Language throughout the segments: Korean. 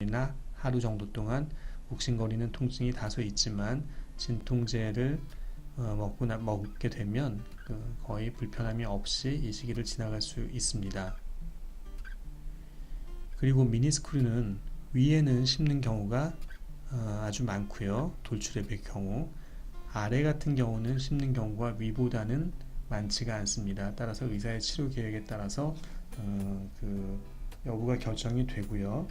이나 하루 정도 동안 욱신거리는 통증이 다소 있지만 진통제를 어, 먹고 나, 먹게 되면 그 거의 불편함이 없이 이 시기를 지나갈 수 있습니다. 그리고 미니스크류는 위에는 심는 경우가 어, 아주 많고요. 돌출앱의 경우 아래 같은 경우는 심는 경우가 위보다는 많지가 않습니다. 따라서 의사의 치료 계획에 따라서 어, 그 여부가 결정이 되고요.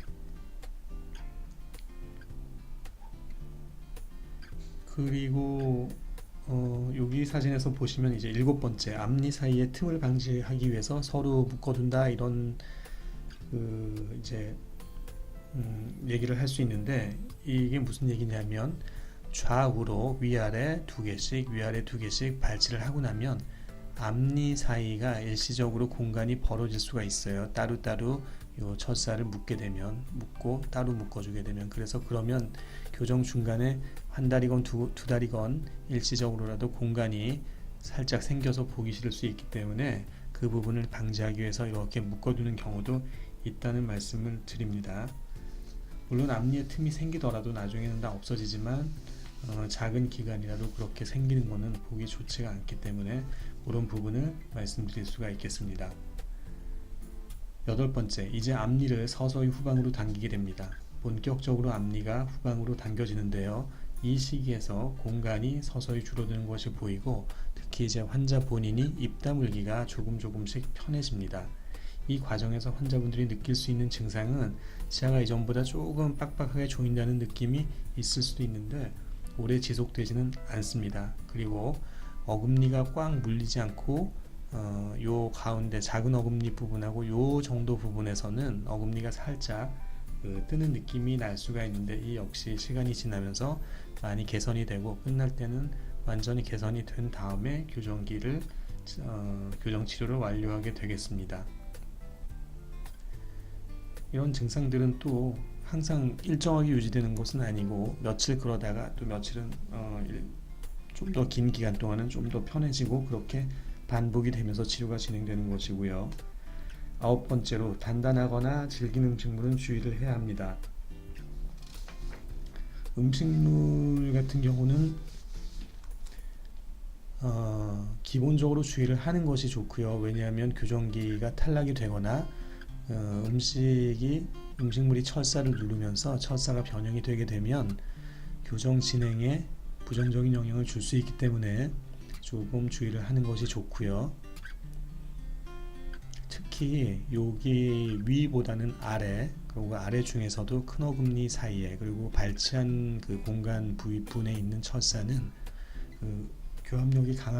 그리고 어, 여기 사진에서 보시면 이제 일곱 번째 앞니 사이에 틈을 방지하기 위해서 서로 묶어둔다 이런 그 이제 음, 얘기를 할 수 있는데 이게 무슨 얘기냐면 좌우로 위아래 두 개씩 위아래 두 개씩 발치를 하고 나면 앞니 사이가 일시적으로 공간이 벌어질 수가 있어요. 따로따로 요 첫살을 묶게 되면 묶고 따로 묶어주게 되면 그래서 그러면 교정 중간에 한 다리건 두, 두 다리건 일시적으로라도 공간이 살짝 생겨서 보기 싫을 수 있기 때문에 그 부분을 방지하기 위해서 이렇게 묶어두는 경우도 있다는 말씀을 드립니다. 물론 앞니에 틈이 생기더라도 나중에는 다 없어지지만 어, 작은 기간이라도 그렇게 생기는 것은 보기 좋지가 않기 때문에 그런 부분을 말씀드릴 수가 있겠습니다. 여덟 번째, 이제 앞니를 서서히 후방으로 당기게 됩니다. 본격적으로 앞니가 후방으로 당겨지는데요. 이 시기에서 공간이 서서히 줄어드는 것이 보이고 특히 이제 환자 본인이 입 다물기가 조금 조금씩 편해집니다. 이 과정에서 환자분들이 느낄 수 있는 증상은 치아가 이전보다 조금 빡빡하게 조인다는 느낌이 있을 수도 있는데 오래 지속되지는 않습니다. 그리고 어금니가 꽉 물리지 않고 어, 요 가운데 작은 어금니 부분하고 요 정도 부분에서는 어금니가 살짝 그 뜨는 느낌이 날 수가 있는데 이 역시 시간이 지나면서 많이 개선이 되고 끝날 때는 완전히 개선이 된 다음에 교정기를 어, 교정 치료를 완료하게 되겠습니다. 이런 증상들은 또 항상 일정하게 유지되는 것은 아니고 며칠 그러다가 또 며칠은 어, 좀더 긴 기간 동안은 좀 더 편해지고 그렇게 반복이 되면서 치료가 진행되는 것이고요. 아홉 번째로 단단하거나 질긴 음식물은 주의를 해야 합니다. 음식물 같은 경우는 어, 기본적으로 주의를 하는 것이 좋고요. 왜냐하면 교정기가 탈락이 되거나 어, 음식이 음식물이 철사를 누르면서 철사가 변형이 되게 되면 교정 진행에 부정적인 영향을 줄 수 있기 때문에 조금 주의를 하는 것이 좋고요. 특히 여기 위보다는 아래 그리고 아래 중에서도 큰 어금니 사이에 그리고 발치한 그 공간 부위 분에 있는 철사는 그 교합력이 강하기